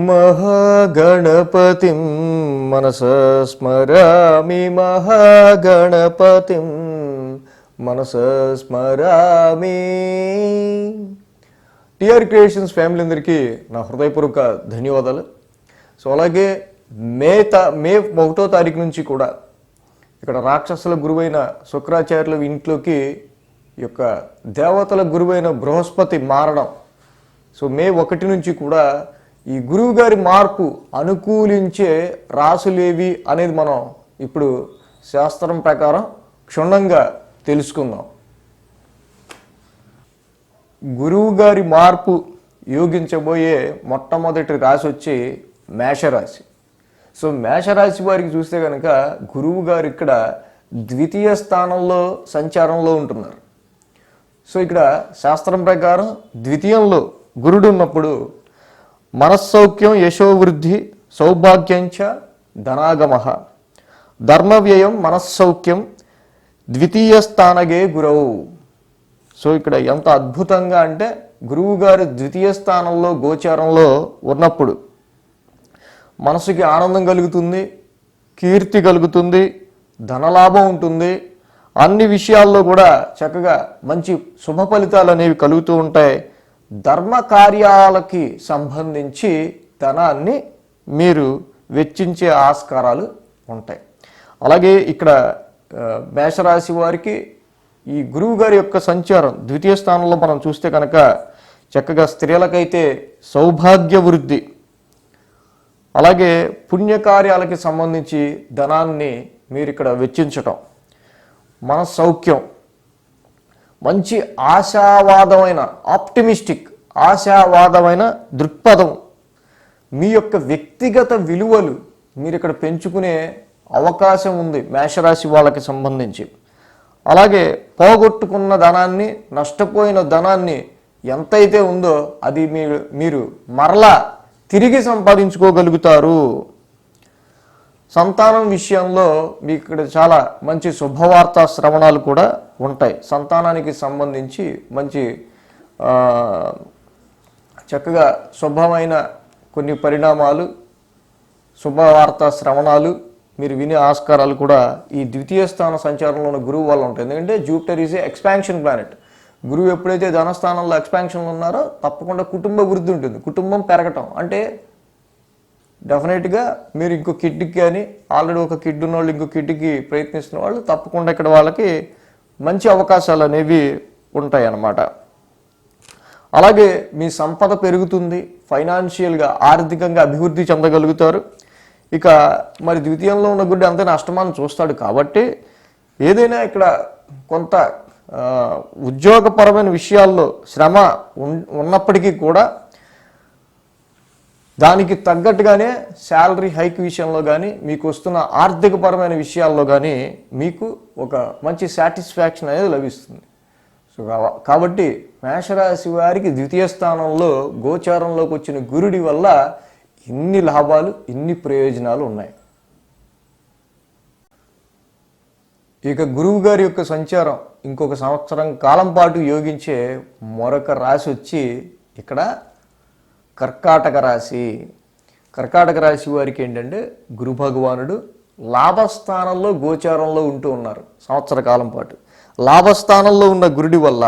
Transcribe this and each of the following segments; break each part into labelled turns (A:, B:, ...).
A: మహాగణపతిం మనస స్మరామి మహాగణపతిం మనస స్మరామి. టిఆర్ క్రియేషన్స్ ఫ్యామిలీ అందరికీ నా హృదయపూర్వక ధన్యవాదాలు. సో అలాగే మే తా మే ఒకటో తారీఖు నుంచి కూడా ఇక్కడ రాక్షసుల గురువైన శుక్రాచార్యుల ఇంట్లోకి ఈ యొక్క దేవతల గురువైన బృహస్పతి మారడం. సో మే ఒకటి నుంచి కూడా ఈ గురువు గారి మార్పు అనుకూలించే రాసులేవి అనేది మనం ఇప్పుడు శాస్త్రం ప్రకారం క్షుణ్ణంగా తెలుసుకుందాం. గురువు గారి మార్పు యోగించబోయే మొట్టమొదటి రాశి వచ్చి మేషరాశి. సో మేషరాశి వారికి చూస్తే కనుక గురువు గారు ఇక్కడ ద్వితీయ స్థానంలో సంచారంలో ఉంటున్నారు. సో ఇక్కడ శాస్త్రం ప్రకారం ద్వితీయంలో గురుడు ఉన్నప్పుడు మనస్సౌఖ్యం యశోవృద్ధి సౌభాగ్యంచ ధనాగమ. ధర్మవ్యయం మనస్సౌఖ్యం ద్వితీయ స్థానగే గురవు సో ఇక్కడ ఎంత అద్భుతంగా అంటే గురువు గారు ద్వితీయ స్థానంలో గోచారంలో ఉన్నప్పుడు మనసుకి ఆనందం కలుగుతుంది కీర్తి కలుగుతుంది ధనలాభం ఉంటుంది. అన్ని విషయాల్లో కూడా చక్కగా మంచి శుభ ఫలితాలు అనేవి కలుగుతూ ఉంటాయి. ధర్మ కార్యాలకి సంబంధించి ధనాన్ని మీరు వెచ్చించే ఆస్కారాలు ఉంటాయి. అలాగే ఇక్కడ మేషరాశి వారికి ఈ గురువు గారి యొక్క సంచారం ద్వితీయ స్థానంలో మనం చూస్తే కనుక చక్కగా స్త్రీలకైతే సౌభాగ్య వృద్ధి అలాగే పుణ్యకార్యాలకి సంబంధించి ధనాన్ని మీరు ఇక్కడ వెచ్చించటం మన సౌఖ్యం మంచి ఆశావాదమైన ఆప్టిమిస్టిక్ ఆశావాదమైన దృక్పథం. మీ యొక్క వ్యక్తిగత విలువలు మీరు ఇక్కడ పెంచుకునే అవకాశం ఉంది మేషరాశి వాళ్ళకి సంబంధించి. అలాగే పోగొట్టుకున్న ధనాన్ని నష్టపోయిన ధనాన్ని ఎంతైతే ఉందో అది మీరు మీరు మరలా తిరిగి సంపాదించుకోగలుగుతారు. సంతానం విషయంలో మీకు ఇక్కడ చాలా మంచి శుభవార్త శ్రవణాలు కూడా ఉంటాయి. సంతానానికి సంబంధించి మంచి చక్కగా శుభమైన కొన్ని పరిణామాలు శుభవార్త శ్రవణాలు మీరు వినే ఆస్కారాలు కూడా ఈ ద్వితీయ స్థాన సంచారంలో ఉన్న గురువు వల్ల ఉంటాయి. ఎందుకంటే Jupiter is a expansion planet గురువు ఎప్పుడైతే ధనస్థానంలో ఎక్స్పాన్షన్లో ఉన్నారో తప్పకుండా కుటుంబ వృద్ధి ఉంటుంది. కుటుంబం పెరగటం అంటే డెఫినెట్గా మీరు ఇంకో కిడ్కి కానీ ఆల్రెడీ ఒక కిడ్ ఉన్న వాళ్ళు ఇంకో కిడ్కి ప్రయత్నిస్తున్న వాళ్ళు తప్పకుండా ఇక్కడ వాళ్ళకి మంచి అవకాశాలు అనేవి ఉంటాయి అన్నమాట అలాగే మీ సంపద పెరుగుతుంది ఫైనాన్షియల్గా ఆర్థికంగా అభివృద్ధి చెందగలుగుతారు. ఇక మరి ద్వితీయంలో ఉన్న గుడ్డి అంతే నష్టమాన్ని చూస్తాడు కాబట్టి ఏదైనా ఇక్కడ కొంత ఉద్యోగపరమైన విషయాల్లో శ్రమ ఉన్నప్పటికీ కూడా దానికి తగ్గట్టుగానే శాలరీ హైక్ విషయంలో కానీ మీకు వస్తున్న ఆర్థికపరమైన విషయాల్లో కానీ మీకు ఒక మంచి సాటిస్ఫాక్షన్ అనేది లభిస్తుంది. సో కాబట్టి మేషరాశి వారికి ద్వితీయ స్థానంలో గోచారంలోకి వచ్చిన గురుడి వల్ల ఇన్ని లాభాలు ఇన్ని ప్రయోజనాలు ఉన్నాయి. ఇక గురువు గారి యొక్క సంచారం ఇంకొక సంవత్సరం కాలం పాటు యోగించే మరొక రాశి వచ్చి ఇక్కడ కర్కాటక రాశి. కర్కాటక రాశి వారికి ఏంటంటే గురు భగవానుడు లాభస్థానంలో గోచారంలో ఉంటూ ఉన్నారు సంవత్సర కాలం పాటు. లాభస్థానంలో ఉన్న గురుడి వల్ల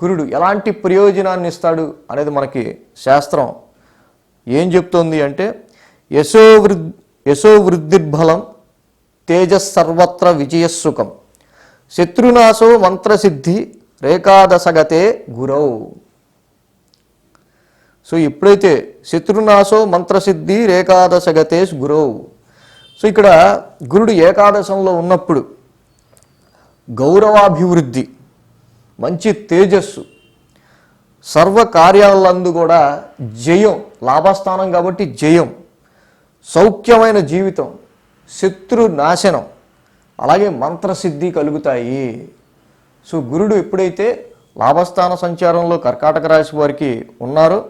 A: గురుడు ఎలాంటి ప్రయోజనాన్ని ఇస్తాడు అనేది మనకి శాస్త్రం ఏం చెప్తోంది అంటే యశో వృద్ యశో వృద్ధిర్బలం తేజస్సర్వత్ర విజయస్సుఖం శత్రునాశో మంత్రసిద్ధి రేఖాదశగతే గురౌ. సో ఎప్పుడైతే శత్రునాశో మంత్రసిద్ధి రేఖాదశగతే గురవు సో ఇక్కడ గురుడు ఏకాదశంలో ఉన్నప్పుడు గౌరవాభివృద్ధి మంచి తేజస్సు సర్వ కార్యాలందు కూడా జయం లాభస్థానం కాబట్టి జయం సౌఖ్యమైన జీవితం శత్రు నాశనం అలాగే మంత్రసిద్ధి కలుగుతాయి. సో గురుడు ఎప్పుడైతే లాభస్థాన సంచారంలో కర్కాటక రాశి వారికి ఉన్నారో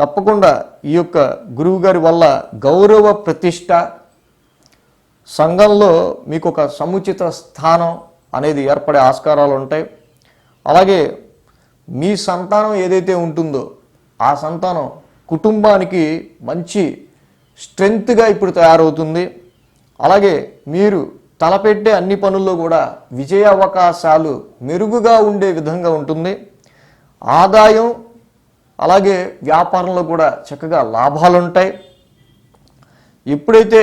A: తప్పకుండా ఈ యొక్క గురువు గారి వల్ల గౌరవ ప్రతిష్ట సంఘంలో మీకు ఒక సముచిత స్థానం అనేది ఏర్పడే ఆస్కారాలు ఉంటాయి. అలాగే మీ సంతానం ఏదైతే ఉంటుందో ఆ సంతానం కుటుంబానికి మంచి స్ట్రెంగ్త్గా ఇప్పుడు తయారవుతుంది. అలాగే మీరు తలపెట్టే అన్ని పనుల్లో కూడా విజయ అవకాశాలు మెరుగుగా ఉండే విధంగా ఉంటుంది. ఆదాయం అలాగే వ్యాపారంలో కూడా చక్కగా లాభాలు ఉంటాయి ఎప్పుడైతే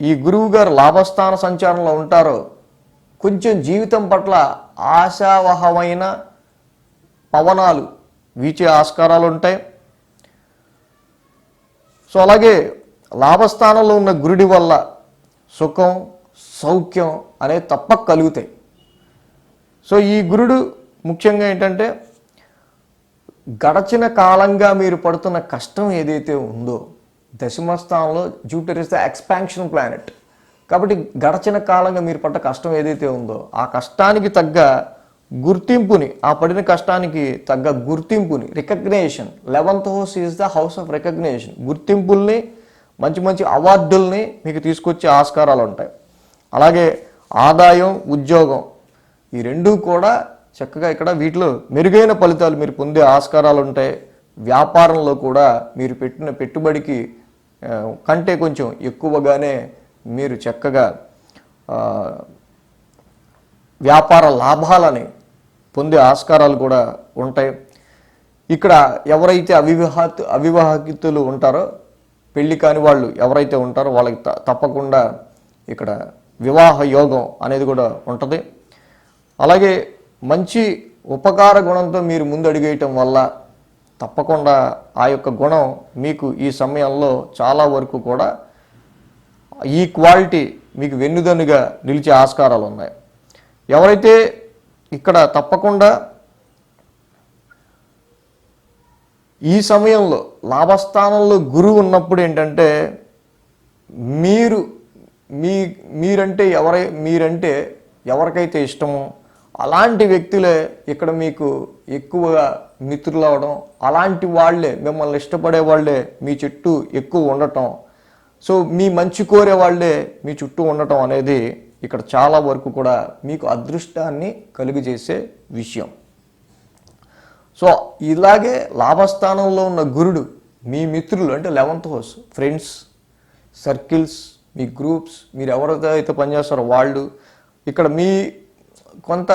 A: ఈ గురువు గారు లాభస్థాన సంచారంలో ఉంటారో కొంచెం జీవితం పట్ల ఆశావహమైన పవనాలు వీచే ఆస్కారాలు ఉంటాయి సో అలాగే లాభస్థానంలో ఉన్న గురుడి వల్ల సుఖం సౌఖ్యం అనేవి తప్పక కలుగుతాయి. సో ఈ గురుడు ముఖ్యంగా ఏంటంటే గడచిన కాలంగా మీరు పడుతున్న కష్టం ఏదైతే ఉందో దశమ స్థానంలో Jupiter is the expansion planet కాబట్టి గడచిన కాలంగా మీరు పడ్డ కష్టం ఏదైతే ఉందో ఆ కష్టానికి తగ్గ గుర్తింపుని ఆ పడిన కష్టానికి తగ్గ గుర్తింపుని recognition eleventh house is the house of recognition గుర్తింపుల్ని మంచి మంచి అవార్డుల్ని మీకు తీసుకొచ్చే ఆస్కారాలు ఉంటాయి. అలాగే ఆదాయం ఉద్యోగం ఈ రెండూ కూడా చక్కగా ఇక్కడ వీటిలో మెరుగైన ఫలితాలు మీరు పొందే ఆస్కారాలు ఉంటాయి వ్యాపారంలో కూడా మీరు పెట్టిన పెట్టుబడికి కంటే కొంచెం ఎక్కువగానే మీరు చక్కగా వ్యాపార లాభాలని పొందే ఆస్కారాలు కూడా ఉంటాయి. ఇక్కడ ఎవరైతే అవివాహత అవివాహితులు ఉంటారో పెళ్ళి కాని వాళ్ళు ఎవరైతే ఉంటారో వాళ్ళకి త- తప్పకుండా ఇక్కడ వివాహ యోగం అనేది కూడా ఉంటుంది. అలాగే మంచి ఉపకార గుణంతో మీరు ముందు అడిగేయటం వల్ల తప్పకుండా ఆ యొక్క గుణం మీకు ఈ సమయంలో చాలా వరకు కూడా ఈ క్వాలిటీ మీకు వెన్నుదన్నుగా నిలిచే ఆస్కారాలు ఉన్నాయి. ఎవరైతే ఇక్కడ తప్పకుండా ఈ సమయంలో లాభస్థానంలో గురువు ఉన్నప్పుడు ఏంటంటే మీరు మీ మీరంటే ఎవరై మీరంటే ఎవరికైతే ఇష్టమో అలాంటి వ్యక్తులే ఇక్కడ మీకు ఎక్కువగా మిత్రులు అవడం అలాంటి వాళ్ళే మిమ్మల్ని ఇష్టపడే వాళ్ళే మీ చుట్టూ ఎక్కువ ఉండటం. సో మీ మంచి కోరే వాళ్ళే మీ చుట్టూ ఉండటం అనేది ఇక్కడ చాలా వరకు కూడా మీకు అదృష్టాన్ని కలుగజేసే విషయం. సో ఇలాగే లాభస్థానంలో ఉన్న గురుడు మీ మిత్రులు అంటే లెవెంత్ హౌస్ ఫ్రెండ్స్ సర్కిల్స్ మీ గ్రూప్స్ మీరు ఎవరైతే అయితే పనిచేస్తారో వాళ్ళు ఇక్కడ మీ కొంత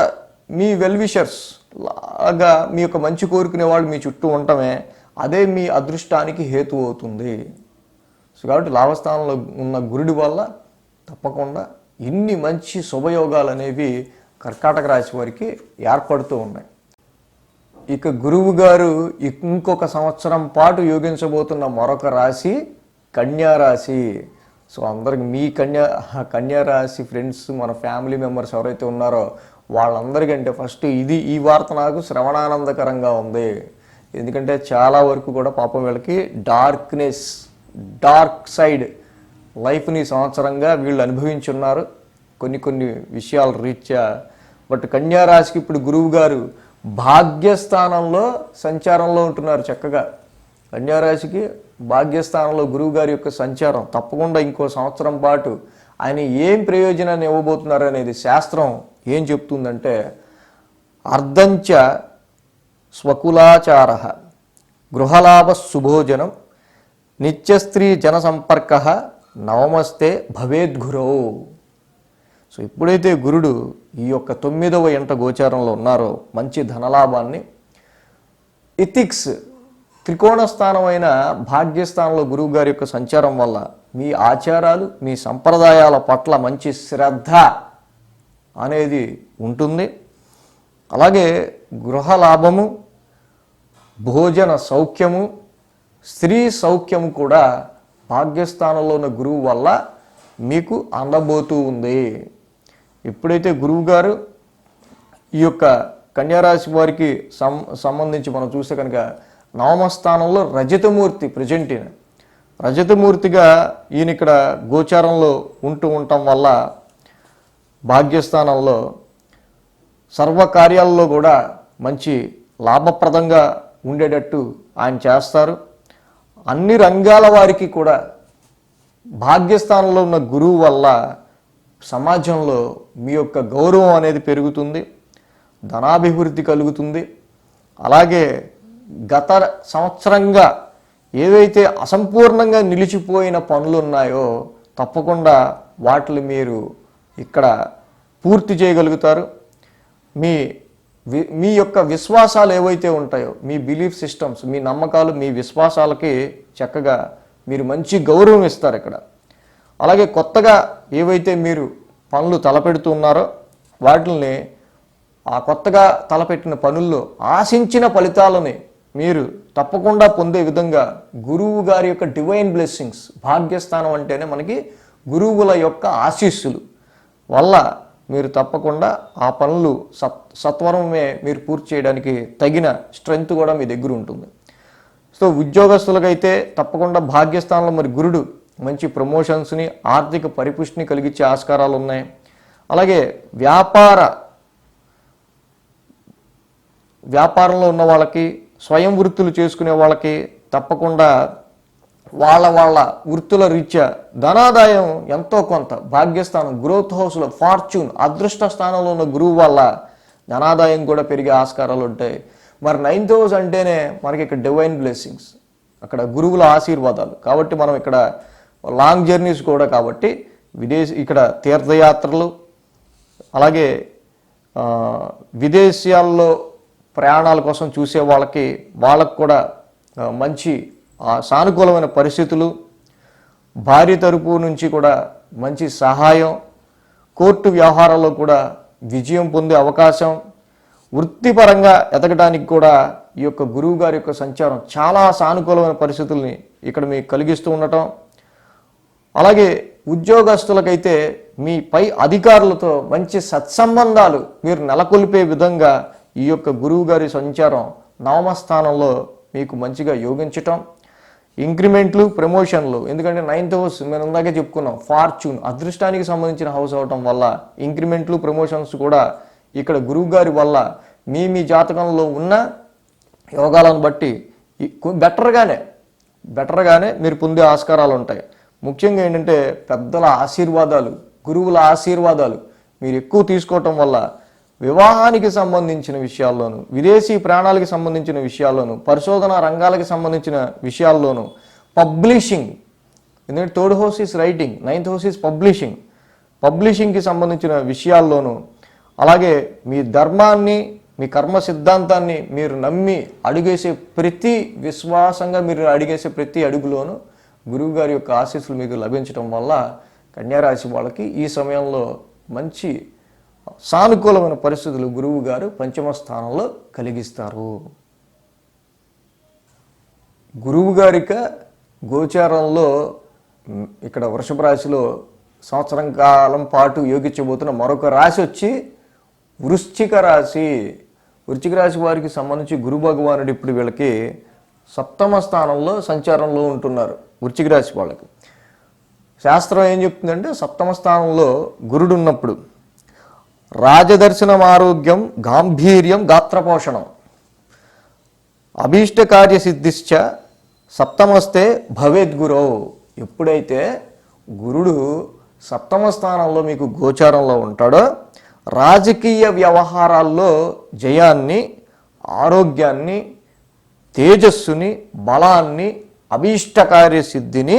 A: మీ వెల్విషర్స్ లాగా మీ యొక్క మంచి కోరుకునే వాళ్ళు మీ చుట్టూ ఉండటమే అదే మీ అదృష్టానికి హేతు అవుతుంది. సో కాబట్టి లాభస్థానంలో ఉన్న గురుడి వల్ల తప్పకుండా ఇన్ని మంచి శుభయోగాలు అనేవి కర్కాటక రాశి వారికి ఏర్పడుతూ ఉన్నాయి. ఇక గురువు గారు ఇంకొక సంవత్సరం పాటు యోగించబోతున్న మరొక రాశి కన్యారాశి సో అందరికి మీ కన్యా కన్యా రాశి ఫ్రెండ్స్ మన ఫ్యామిలీ మెంబర్స్ ఎవరైతే ఉన్నారో వాళ్ళందరికంటే ఫస్ట్ ఇది ఈ వార్త నాకు శ్రవణానందకరంగా ఉంది. ఎందుకంటే చాలా వరకు కూడా పాపం వీళ్ళకి డార్క్నెస్ డార్క్ సైడ్ లైఫ్ని సంవత్సరంగా వీళ్ళు అనుభవించున్నారు. కొన్ని కొన్ని విషయాల రీత్యా. బట్ కన్యారాశికి ఇప్పుడు గురువు గారు భాగ్యస్థానంలో సంచారంలో ఉంటున్నారు చక్కగా. కన్యారాశికి భాగ్యస్థానంలో గురువుగారి యొక్క సంచారం తప్పకుండా ఇంకో సంవత్సరం పాటు ఆయన ఏం ప్రయోజనాన్ని ఇవ్వబోతున్నారు అనేది శాస్త్రం ఏం చెప్తుందంటే అర్ధంచ స్వకులాచార గృహలాభ శుభోజనం నిత్యస్త్రీ జనసంపర్క నవమస్తే భవేద్గురో సో ఎప్పుడైతే గురుడు ఈ యొక్క తొమ్మిదవ ఎంట గోచారంలో ఉన్నారో మంచి ధనలాభాన్ని ఎథిక్స్ త్రికోణ స్థానమైన భాగ్యస్థానంలో గురువు గారి యొక్క సంచారం వల్ల మీ ఆచారాలు మీ సంప్రదాయాల పట్ల మంచి శ్రద్ధ అనేది ఉంటుంది. అలాగే గృహ లాభము భోజన సౌఖ్యము స్త్రీ సౌఖ్యము కూడా భాగ్యస్థానంలో ఉన్న గురువు వల్ల మీకు అందబోతూ ఉంది. ఎప్పుడైతే గురువు గారు ఈ యొక్క కన్యారాశి వారికి సం సంబంధించి మనం చూస్తే కనుక నవమ స్థానంలో రజతమూర్తి ప్రజెంట్ ఈయన. రజతమూర్తిగా ఈయన ఇక్కడ గోచారంలో ఉంటూ ఉండటం వల్ల భాగ్యస్థానంలో సర్వకార్యాల్లో కూడా మంచి లాభప్రదంగా ఉండేటట్టు ఆయన చేస్తారు. అన్ని రంగాల వారికి కూడా భాగ్యస్థానంలో ఉన్న గురువు వల్ల సమాజంలో మీ యొక్క గౌరవం అనేది పెరుగుతుంది ధనాభివృద్ధి కలుగుతుంది. అలాగే గత సంవత్సరంగా ఏవైతే అసంపూర్ణంగా నిలిచిపోయిన పనులు ఉన్నాయో తప్పకుండా వాటిని మీరు ఇక్కడ పూర్తి చేయగలుగుతారు. మీ మీ యొక్క విశ్వాసాలు ఏవైతే ఉంటాయో మీ బిలీఫ్ సిస్టమ్స్ మీ నమ్మకాలు మీ విశ్వాసాలకి చక్కగా మీరు మంచి గౌరవం ఇస్తారు ఇక్కడ. అలాగే కొత్తగా ఏవైతే మీరు పనులు తలపెడుతున్నారో వాటిని ఆ కొత్తగా తలపెట్టిన పనుల్లో ఆశించిన ఫలితాలని మీరు తప్పకుండా పొందే విధంగా గురువు గారి యొక్క డివైన్ బ్లెస్సింగ్స్ భాగ్యస్థానం అంటేనే మనకి గురువుల యొక్క ఆశీస్సులు. వల్ల మీరు తప్పకుండా ఆ పనులు సత్ సత్వరమే మీరు పూర్తి చేయడానికి తగిన స్ట్రెంగ్త్ కూడా మీ దగ్గర ఉంటుంది. సో ఉద్యోగస్తులకైతే తప్పకుండా భాగ్యస్థానంలో మరి గురుడు మంచి ప్రమోషన్స్ని ఆర్థిక పరిపుష్టిని కలిగించే ఆస్కారాలు ఉన్నాయి. అలాగే వ్యాపార వ్యాపారంలో ఉన్న వాళ్ళకి స్వయం వృత్తులు చేసుకునే వాళ్ళకి తప్పకుండా వాళ్ళ వాళ్ళ వృత్తుల రీత్యా ధనాదాయం ఎంతో కొంత భాగ్యస్థానం గ్రోత్ హౌస్లో ఫార్చ్యూన్ అదృష్ట స్థానంలో ఉన్న గురువు వల్ల ధనాదాయం కూడా పెరిగే ఆస్కారాలు ఉంటాయి. మరి నైన్త్ హౌస్ అంటేనే మనకి ఇక్కడ డివైన్ బ్లెస్సింగ్స్ అక్కడ గురువుల ఆశీర్వాదాలు. కాబట్టి మనం ఇక్కడ లాంగ్ జర్నీస్ కూడా కాబట్టి విదేశీ ఇక్కడ తీర్థయాత్రలు అలాగే విదేశాల్లో ప్రయాణాల కోసం చూసే వాళ్ళకి వాళ్ళకు కూడా మంచి సానుకూలమైన పరిస్థితులు భార్య తరపు నుంచి కూడా మంచి సహాయం కోర్టు వ్యవహారాల్లో కూడా విజయం పొందే అవకాశం వృత్తిపరంగా ఎదగడానికి కూడా ఈ యొక్క గురువు గారి యొక్క సంచారం చాలా సానుకూలమైన పరిస్థితుల్ని ఇక్కడ మీకు కలిగిస్తూ ఉండటం. అలాగే ఉద్యోగస్తులకైతే మీ పై అధికారులతో మంచి సత్సంబంధాలు మీరు నెలకొల్పే విధంగా ఈ యొక్క గురువు గారి సంచారం నవమ స్థానంలో మీకు మంచిగా యోగించటం. ఇంక్రిమెంట్లు ప్రమోషన్లు ఎందుకంటే నైన్త్ హౌస్ మేము ఇందాకే చెప్పుకున్నాం ఫార్చ్యూన్ అదృష్టానికి సంబంధించిన హౌస్ అవటం వల్ల ఇంక్రిమెంట్లు ప్రమోషన్స్ కూడా ఇక్కడ గురువు గారి వల్ల మీ మీ జాతకంలో ఉన్న యోగాలను బట్టి బెటర్గానే బెటర్గానే మీరు పొందే ఆస్కారాలు ఉంటాయి. ముఖ్యంగా ఏంటంటే పెద్దల ఆశీర్వాదాలు గురువుల ఆశీర్వాదాలు మీరు ఎక్కువ తీసుకోవటం వల్ల వివాహానికి సంబంధించిన విషయాల్లోనూ విదేశీ ప్రాణాలకు సంబంధించిన విషయాల్లోనూ పరిశోధన రంగాలకు సంబంధించిన విషయాల్లోనూ పబ్లిషింగ్ ఎందుకంటే third house is writing ninth house is publishing. పబ్లిషింగ్కి సంబంధించిన విషయాల్లోనూ అలాగే మీ ధర్మాన్ని మీ కర్మ సిద్ధాంతాన్ని మీరు నమ్మి అడుగేసే ప్రతి విశ్వాసంగా మీరు అడిగేసే ప్రతి అడుగులోనూ గురువు గారి యొక్క ఆశీస్సులు మీకు లభించడం వల్ల కన్యారాశి వాళ్ళకి ఈ సమయంలో మంచి సానుకూలమైన పరిస్థితులు గురువు గారు పంచమ స్థానంలో కలిగిస్తారు. గురువు గారిక గోచారంలో ఇక్కడ వృషభ రాశిలో సంవత్సరం కాలం పాటు యోగించబోతున్న మరొక రాశి వచ్చి వృశ్చిక రాశి. వృశ్చిక రాశి వారికి సంబంధించి గురు భగవానుడు ఇప్పుడు వీళ్ళకి సప్తమ స్థానంలో సంచారంలో ఉంటున్నారు వృశ్చిక రాశి వాళ్ళకి. శాస్త్రం ఏం చెప్తుందంటే సప్తమ స్థానంలో గురుడు ఉన్నప్పుడు రాజదర్శనం ఆరోగ్యం గాంభీర్యం గాత్రపోషణం. అభీష్ట కార్య సిద్ధిశ్చ సప్తమస్తే భవేద్గురో. ఎప్పుడైతే గురుడు సప్తమ స్థానంలో మీకు గోచారంలో ఉంటాడో రాజకీయ వ్యవహారాల్లో జయాన్ని ఆరోగ్యాన్ని తేజస్సుని బలాన్ని అభీష్ట కార్య సిద్ధిని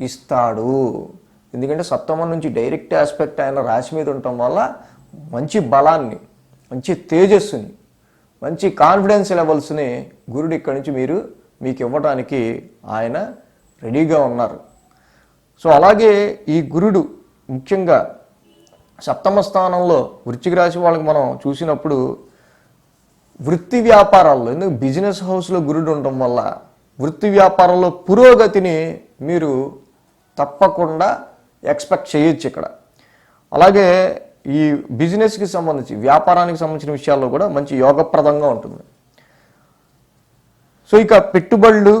A: ఇస్తాడు. ఎందుకంటే సప్తమం నుంచి డైరెక్ట్ ఆస్పెక్ట్ ఆయన రాశి మీద ఉండటం వల్ల మంచి బలాన్ని మంచి తేజస్సుని మంచి కాన్ఫిడెన్స్ లెవెల్స్ని గురుడు ఇక్కడి నుంచి మీరు మీకు ఇవ్వడానికి ఆయన రెడీగా ఉన్నారు. సో అలాగే ఈ గురుడు ముఖ్యంగా సప్తమ స్థానంలో వృశ్చిక రాశి వాళ్ళకి మనం చూసినప్పుడు వృత్తి వ్యాపారాల్లో ఎందుకు బిజినెస్ హౌస్లో గురుడు ఉండటం వల్ల వృత్తి వ్యాపారంలో పురోగతిని మీరు తప్పకుండా ఎక్స్పెక్ట్ చేయొచ్చు ఇక్కడ. అలాగే ఈ బిజినెస్కి సంబంధించి వ్యాపారానికి సంబంధించిన విషయాల్లో కూడా మంచి యోగప్రదంగా ఉంటుంది. సో ఇక పెట్టుబడులు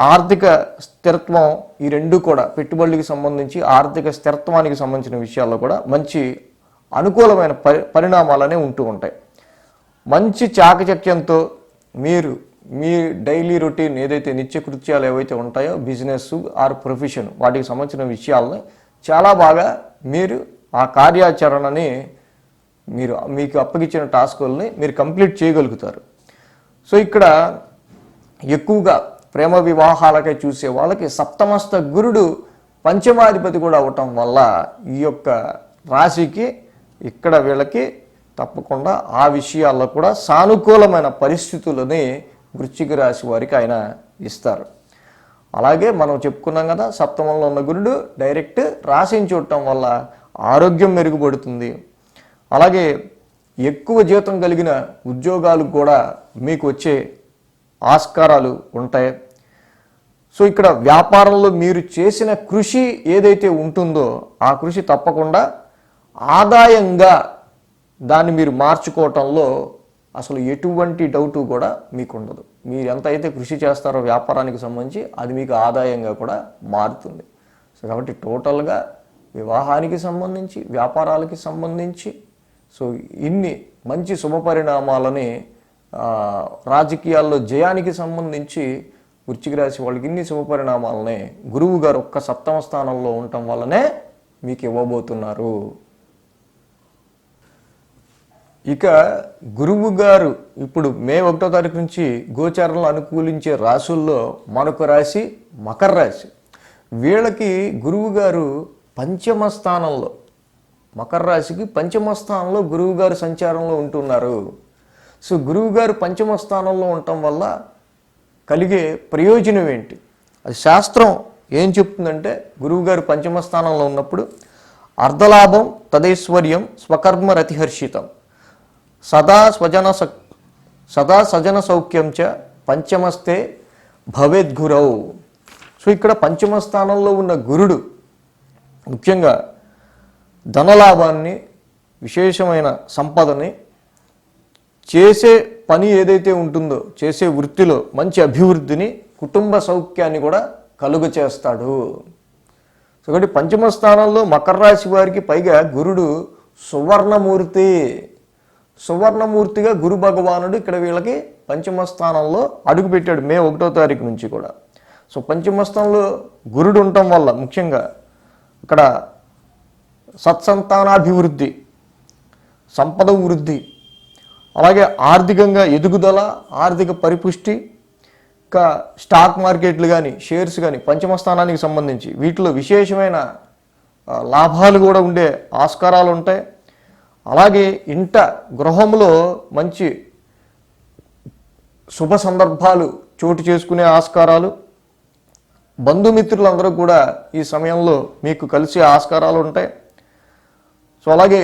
A: ఆర్థిక స్థిరత్వం ఈ రెండు కూడా పెట్టుబడులకి సంబంధించి ఆర్థిక స్థిరత్వానికి సంబంధించిన విషయాల్లో కూడా మంచి అనుకూలమైన పరి పరిణామాలనే ఉంటూ ఉంటాయి. మంచి చాకచక్యంతో మీరు మీ డైలీ రొటీన్ ఏదైతే నిత్యకృత్యాలు ఏవైతే ఉంటాయో బిజినెస్ ఆర్ ప్రొఫెషన్ వాటికి సంబంధించిన విషయాలని చాలా బాగా మీరు ఆ కార్యాచరణని మీరు మీకు అప్పగించిన టాస్కుల్ని మీరు కంప్లీట్ చేయగలుగుతారు. సో ఇక్కడ ఎక్కువగా ప్రేమ వివాహాలకై చూసే వాళ్ళకి సప్తమస్త గురుడు పంచమాధిపతి కూడా అవటం వల్ల ఈ యొక్క రాశికి ఇక్కడ వీళ్ళకి తప్పకుండా ఆ విషయాల్లో కూడా సానుకూలమైన పరిస్థితులని వృశ్చిక రాశి వారికి ఆయన ఇస్తారు. అలాగే మనం చెప్పుకున్నాం కదా సప్తమంలో ఉన్న గురుడు డైరెక్ట్ రాశిని చూడటం వల్ల ఆరోగ్యం మెరుగుపడుతుంది. అలాగే ఎక్కువ జీతం కలిగిన ఉద్యోగాలు కూడా మీకు వచ్చే ఆస్కారాలు ఉంటాయి. సో ఇక్కడ వ్యాపారంలో మీరు చేసిన కృషి ఏదైతే ఉంటుందో ఆ కృషి తప్పకుండా ఆదాయంగా దాన్ని మీరు మార్చుకోవటంలో అసలు ఎటువంటి డౌటు కూడా మీకు ఉండదు. మీరు ఎంత అయితే కృషి చేస్తారో వ్యాపారానికి సంబంధించి అది మీకు ఆదాయంగా కూడా మారుతుంది. సో కాబట్టి టోటల్గా వివాహానికి సంబంధించి వ్యాపారాలకి సంబంధించి. సో ఇన్ని మంచి శుభ పరిణామాలని రాజకీయాల్లో జయానికి సంబంధించి వృచ్చిక రాశి వాళ్ళకి ఇన్ని శుభ పరిణామాలని గురువు గారు ఒక్క సప్తమ స్థానంలో ఉండటం వల్లనే మీకు ఇవ్వబోతున్నారు. ఇక గురువు గారు ఇప్పుడు మే ఒకటో తారీఖు నుంచి గోచారంలో అనుకూలించే రాసుల్లో మరొక రాశి మకర రాశి. వీళ్ళకి గురువు గారు పంచమ స్థానంలో మకర రాశికి పంచమ స్థానంలో గురువుగారు సంచారంలో ఉంటున్నారు. సో గురువుగారు పంచమ స్థానంలో ఉండటం వల్ల కలిగే ప్రయోజనం ఏంటి? అది శాస్త్రం ఏం చెప్తుందంటే గురువుగారు పంచమ స్థానంలో ఉన్నప్పుడు అర్ధలాభం తదైశ్వర్యం స్వకర్మ రతిహర్షితం. సదా స్వజన సదా సజన సౌఖ్యం చ పంచమస్తే భవేద్గురౌ. సో ఇక్కడ పంచమ స్థానంలో ఉన్న గురుడు ముఖ్యంగా ధనలాభాన్ని విశేషమైన సంపదని చేసే పని ఏదైతే ఉంటుందో చేసే వృత్తిలో మంచి అభివృద్ధిని కుటుంబ సౌఖ్యాన్ని కూడా కలుగు చేస్తాడు సో కాబట్టి పంచమ స్థానంలో మకర రాశి వారికి పైగా గురుడు సువర్ణమూర్తి. సువర్ణమూర్తిగా గురు భగవానుడు ఇక్కడ వీళ్ళకి పంచమ స్థానంలో అడుగుపెట్టాడు మే ఒకటో తారీఖు నుంచి కూడా. సో పంచమ స్థానంలో గురుడు ఉండటం వల్ల ముఖ్యంగా ఇక్కడ సత్సంతానాభివృద్ధి సంపద వృద్ధి అలాగే ఆర్థికంగా ఎదుగుదల ఆర్థిక పరిపుష్టి ఇంకా స్టాక్ మార్కెట్లు కానీ షేర్స్ కానీ పంచమ స్థానానికి సంబంధించి వీటిలో విశేషమైన లాభాలు కూడా ఉండే ఆస్కారాలు ఉంటాయి. అలాగే ఇంట గృహంలో మంచి శుభ సందర్భాలు చోటు చేసుకునే ఆస్కారాలు బంధుమిత్రులందరూ కూడా ఈ సమయంలో మీకు కలిసే ఆస్కారాలు ఉంటాయి. సో అలాగే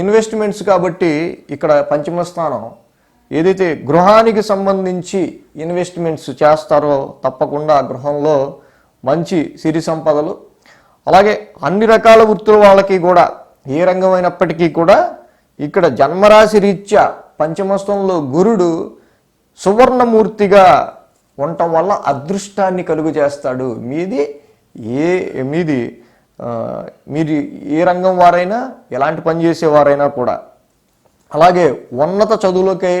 A: ఇన్వెస్ట్మెంట్స్ కాబట్టి ఇక్కడ పంచమ స్థానం. ఏదైతే గృహానికి సంబంధించి ఇన్వెస్ట్మెంట్స్ చేస్తారో తప్పకుండా గృహంలో మంచి సిరి సంపదలు. అలాగే అన్ని రకాల వృత్తుల వాళ్ళకి కూడా ఏ రంగమైనప్పటికీ కూడా ఇక్కడ జన్మరాశి రీత్యా పంచమస్తంలో గురుడు సువర్ణమూర్తిగా ఉండటం వల్ల అదృష్టాన్ని కలుగు చేస్తాడు మీది ఏ మీది మీరు ఏ రంగం వారైనా ఎలాంటి పని చేసేవారైనా కూడా. అలాగే ఉన్నత చదువులకై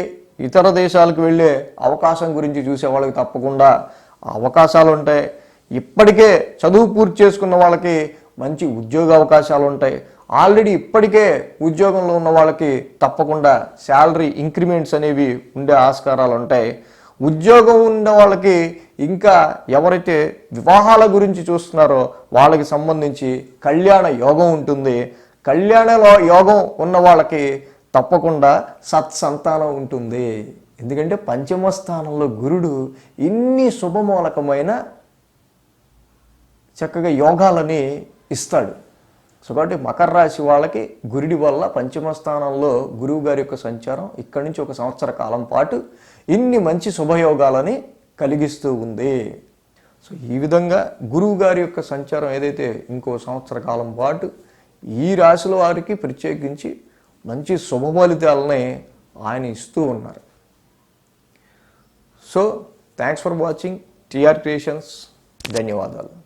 A: ఇతర దేశాలకు వెళ్ళే అవకాశం గురించి చూసే వాళ్ళకి తప్పకుండా అవకాశాలు ఉంటాయి. ఇప్పటికే చదువు పూర్తి చేసుకున్న వాళ్ళకి మంచి ఉద్యోగ అవకాశాలు ఉంటాయి. ఆల్రెడీ ఇప్పటికే ఉద్యోగంలో ఉన్న వాళ్ళకి తప్పకుండా శాలరీ ఇంక్రిమెంట్స్ అనేవి ఉండే ఆస్కారాలు ఉంటాయి. ఉద్యోగం ఉన్న వాళ్ళకి ఇంకా ఎవరైతే వివాహాల గురించి చూస్తున్నారో వాళ్ళకి సంబంధించి కళ్యాణ యోగం ఉంటుంది. కళ్యాణ యోగం ఉన్న వాళ్ళకి తప్పకుండా సత్సంతానం ఉంటుంది. ఎందుకంటే పంచమ స్థానంలో గురుడు ఇన్ని శుభమూలకమైన చక్కగా యోగాలని ఇస్తాడు. సో కాబట్టి మకర రాశి వాళ్ళకి గురుడి వల్ల పంచమ స్థానంలో గురువు గారి యొక్క సంచారం ఇక్కడి నుంచి ఒక సంవత్సర కాలం పాటు ఇన్ని మంచి శుభయోగాలని కలిగిస్తూ ఉంది. సో ఈ విధంగా గురువు గారి యొక్క సంచారం ఏదైతే ఇంకో సంవత్సర కాలం పాటు ఈ రాశుల వారికి ప్రత్యేకించి మంచి శుభ ఫలితాలని ఆయన ఇస్తూ ఉన్నారు. So thanks for watching TR creations. ధన్యవాదాలు.